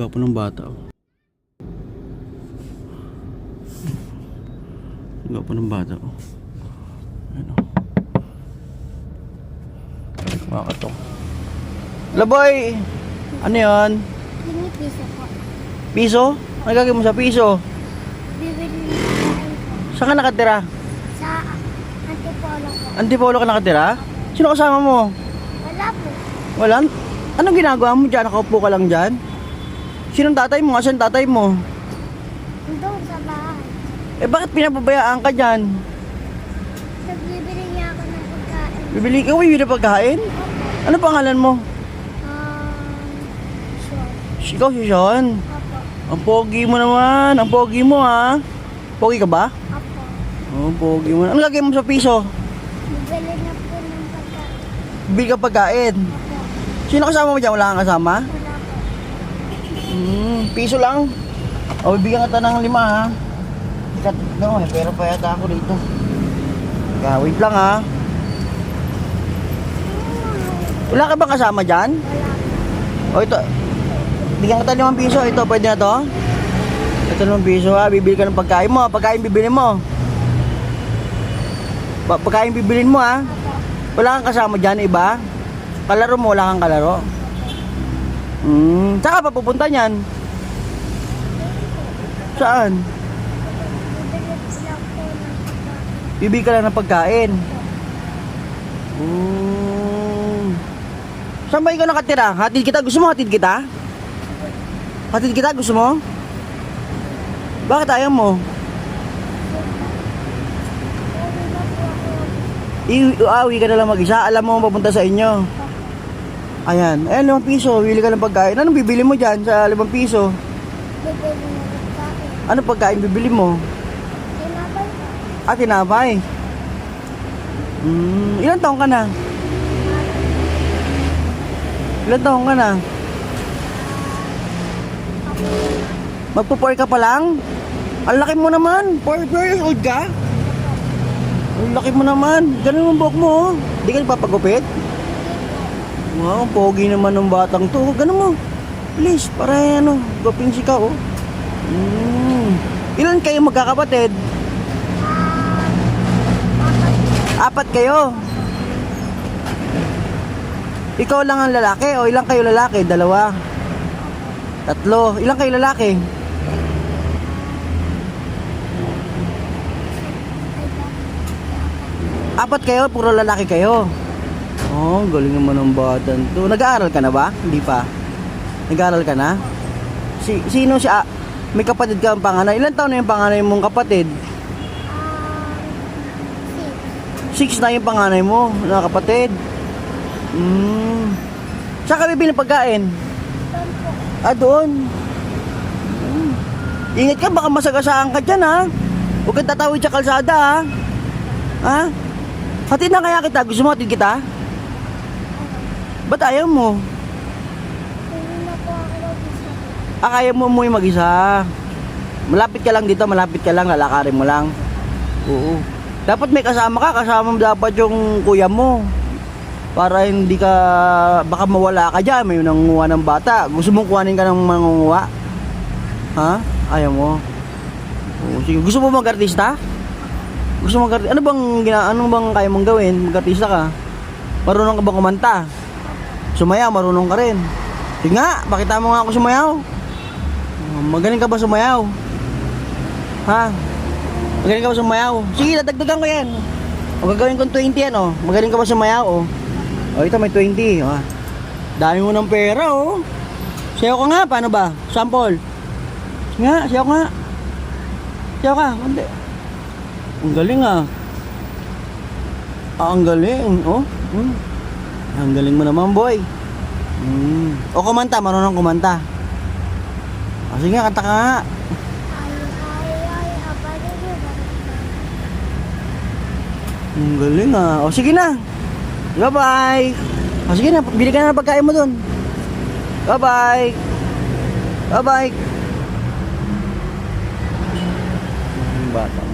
Gwapo ng bata. oh. Gwapo ng bata. Ano? Makakatok. Laboy! Ano yan? Piso po. Piso? Ano gagawin mo sa piso? Bibili po. Saan ka nakatira? Sa Antipolo po. Antipolo ka nakatira? Sino kasama mo? Wala po. Wala? Anong ginagawa mo dyan? Nakaupo ka lang dyan? Sinong tatay mo? Asan tatay mo? Doon sa bahay. Eh bakit pinababayaan ka dyan? Nagbibili niya ako ng pagkain. Bibili ka, bibili na pagkain? Ano pangalan mo? Um, sure. Ikaw si Sean. Opo. Ang pogi mo naman. Ang pogi mo ha. Pogi ka ba? Oo, oh, pogi mo. Ano lagay mo sa piso? Bibili na po ng pagkain. Bibili ka pagkain. Sino kasama mo dyan? Wala kang kasama? Wala Hmm, piso lang. O, bibigyan kita ng lima ha. Kat, no, eh, pero pa yata ako dito. Teka, wait lang ha. Wala ka bang kasama dyan? Wala. O ito, bigyan kita limang piso. Ito, pwede na to? Ito limang piso ha. Bibili ka ng pagkain mo. Pagkain bibili mo. Pa pagkain bibilin mo ha. Wala kang kasama dyan, iba? Kalaro mo, wala kang kalaro. Hmm, saan pa pupunta niyan? Saan? Bibili ka lang ng pagkain. Hmm. Saan ba ikaw nakatira? Hatid kita? Gusto mo hatid kita? Hatid kita? Gusto mo? Bakit ayaw mo? Iuwi ka na lang mag-isa. Alam mo papunta sa inyo. Ayan. Ayan, limang piso. Bili ka ng pagkain. Anong bibili mo dyan sa limang piso? Bibili ng pagkain. Anong pagkain bibili mo? Tinapay. Ah, tinapay. Hmm. Ilan taong ka na? Ilan taong ka na? Magpo-4 ka pa lang? Ang laki mo naman. 4 years old ka? Ang laki mo naman. Ganun ang buhok mo. oh. Hindi ka nagpapagupit? Wow, pogi naman ng batang to. Ganun mo. Please, para ano, guping si ka, oh. Hmm. Ilan kayo magkakapatid? Apat kayo. Ikaw lang ang lalaki o ilang kayo lalaki? Dalawa. Tatlo. Ilang kayo lalaki? Apat kayo, puro lalaki kayo. Oh, galing naman ng bata to. Nag-aaral ka na ba? Hindi pa. Nag-aaral ka na? Si sino si ah, may kapatid ka ang panganay? Ilan taon na yung panganay mong kapatid? Six. Six na yung panganay mo, na kapatid. Hmm. Saan ka bibili ng pagkain? Ah, doon. Hmm. Ingat ka, baka masagasaan ka dyan, ha? Huwag kang tatawid sa kalsada, ha? Ha? Hatid na kaya kita. Gusto mo hatid kita? Ba't ayaw mo? Ah, kaya mo yung mag-isa. Malapit ka lang dito, malapit ka lang, lalakarin mo lang. Oo. Dapat may kasama ka, kasama dapat yung kuya mo. Para hindi ka, baka mawala ka dyan, may nangunguha ng bata. Gusto mong kuhanin ka ng mangunguha? Ha? Ayaw mo? Oo, sige. Gusto mo mag-artista? Gusto mo mag Ano bang, gina, anong bang kaya mong gawin? Mag-artista ka? Marunong ka ba kumanta? Sumayaw, marunong ka rin. Sige nga, pakita mo nga ako sumayaw. Oh, Magaling ka ba sumayaw? Ha? Magaling ka ba sumayaw? Sige, dadagdagan ko yan. O gagawin kong 20 yan, oh. Magaling ka ba sumayaw, oh? O, ito may 20, oh. Dami mo ng pera, oh. Sayaw ka nga, paano ba? Sample. Sige nga, ka nga. Sayaw ka, hindi. Ang galing, ah. Ah, ang galing, oh. Hmm. Ang galing mo naman, boy. Hmm. O kumanta, marunong kumanta. O sige, kanta ka nga. Ang galing ah. O sige na. Bye-bye. O sige na, bili ka na ng pagkain mo dun. Bye-bye. Bye-bye. Ang bata.